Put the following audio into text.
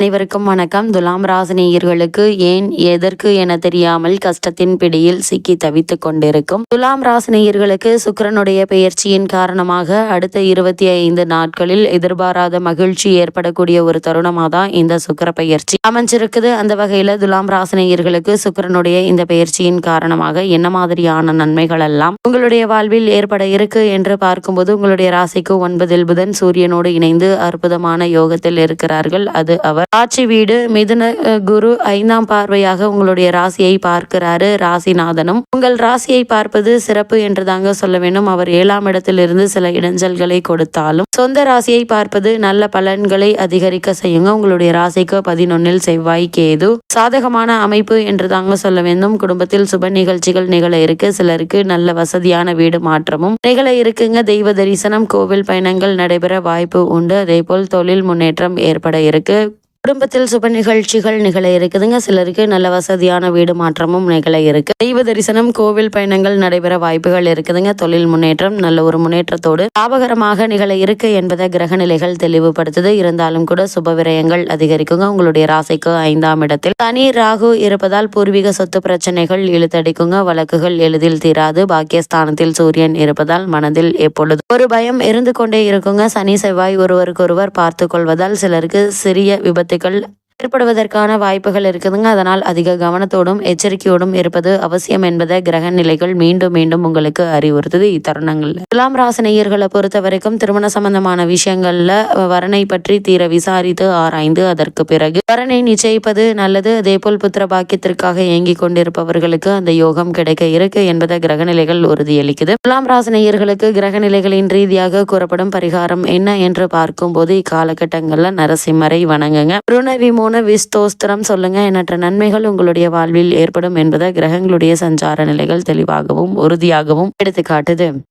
அனைவருக்கும் வணக்கம். துலாம் ராசினியர்களுக்கு ஏன் எதற்கு என தெரியாமல் கஷ்டத்தின் பிடியில் சிக்கி தவித்துக் கொண்டிருக்கும். துலாம் ராசினியர்களுக்கு சுக்கிரனுடைய பெயர்ச்சியின் காரணமாக அடுத்த இருபத்தி ஐந்து நாட்களில் எதிர்பாராத மகிழ்ச்சி ஏற்படக்கூடிய ஒரு தருணமாக தான் இந்த சுக்கர பெயர்ச்சி. அமைஞ்சிருக்குது. அந்த வகையில துலாம் ராசினியர்களுக்கு சுக்கிரனுடைய இந்த பெயர்ச்சியின் காரணமாக என்ன மாதிரியான நன்மைகள் எல்லாம் உங்களுடைய வாழ்வில் ஏற்பட இருக்கு என்று பார்க்கும்போது உங்களுடைய ராசிக்கு ஒன்பதில் புதன் சூரியனோடு இணைந்து அற்புதமான யோகத்தில் இருக்கிறார்கள். அது அவர் ஆட்சி வீடு மிதுன குரு ஐந்தாம் பார்வையாக உங்களுடைய ராசியை பார்க்கிறாரு ராசிநாதனும். உங்கள் ராசியை பார்ப்பது சிறப்பு என்று தாங்க சொல்ல வேண்டும். அவர் ஏழாம் இடத்திலிருந்து சில இடைஞ்சல்களை கொடுத்தாலும் சொந்த ராசியை பார்ப்பது நல்ல பலன்களை அதிகரிக்க செய்யுங்க. உங்களுடைய ராசிக்கு பதினொன்னில் செவ்வாய் கேது. சாதகமான அமைப்பு என்று தாங்க சொல்ல வேண்டும். குடும்பத்தில் சுப நிகழ்ச்சிகள் நிகழ இருக்கு. சிலருக்கு நல்ல வசதியான வீடு மாற்றமும் நிகழ இருக்குங்க. தெய்வ தரிசனம் கோவில் பயணங்கள் நடைபெற வாய்ப்பு உண்டு. அதே போல் தொழில் முன்னேற்றம் ஏற்பட இருக்கு. குடும்பத்தில் சுப நிகழ்ச்சிகள் நிகழ இருக்குதுங்க. சிலருக்கு நல்ல வசதியான வீடு மாற்றமும் நிகழ இருக்கு. தெய்வ தரிசனம் கோவில் பயணங்கள் நடைபெற வாய்ப்புகள் இருக்குதுங்க. தொழில் முன்னேற்றம் நல்ல ஒரு முன்னேற்றத்தோடு லாபகரமாக நிகழ இருக்கு என்பதை கிரக நிலைகள் தெளிவுபடுத்துது. இருந்தாலும் கூட சுப விரயங்கள் அதிகரிக்குங்க. உங்களுடைய ராசிக்கு ஐந்தாம் இடத்தில் தனி ராகு இருப்பதால் பூர்வீக சொத்து பிரச்சனைகள் இழுத்தடிக்குங்க. வழக்குகள் எளிதில் தீராது. பாக்கியஸ்தானத்தில் சூரியன் இருப்பதால் மனதில் எப்பொழுது ஒரு பயம் இருந்து கொண்டே இருக்குங்க. சனி செவ்வாய் ஒருவருக்கொருவர் பார்த்து கொள்வதால் சிலருக்கு சிறிய விபத்து விபத்துகள் ஏற்படுவதற்கான வாய்ப்புகள் இருக்குதுங்க. அதனால் அதிக கவனத்தோடும் எச்சரிக்கையோடும் இருப்பது அவசியம் என்பதை கிரக நிலைகள் மீண்டும் மீண்டும் உங்களுக்கு அறிவுறுத்துது இத்தருணங்கள்ல துலாம் ராசினியர்களை பொறுத்த வரைக்கும் திருமண சம்பந்தமான விஷயங்கள்ல வரனை பற்றி தீர விசாரித்து ஆராய்ந்து அதற்கு பிறகு வரனை நிச்சயிப்பது நல்லது. அதே போல் புத்திர பாக்கியத்திற்காக இயங்கிக் கொண்டிருப்பவர்களுக்கு அந்த யோகம் கிடைக்க இருக்கு என்பதை கிரகநிலைகள் உறுதியளிக்குது. துலாம் ராசினியர்களுக்கு கிரகநிலைகளின் ரீதியாக கூறப்படும் பரிகாரம் என்ன என்று பார்க்கும்போது இக்காலகட்டங்கள்ல நரசிம்மரை வணங்குங்க. ருண விமோன விஸ்தோஸ்திரம் சொல்லுங்க. எண்ணற்ற நன்மைகள் உங்களுடைய வாழ்வில் ஏற்படும் என்பதை கிரகங்களுடைய சஞ்சார நிலைகள் தெளிவாகவும் உறுதியாகவும் எடுத்துக்காட்டுது.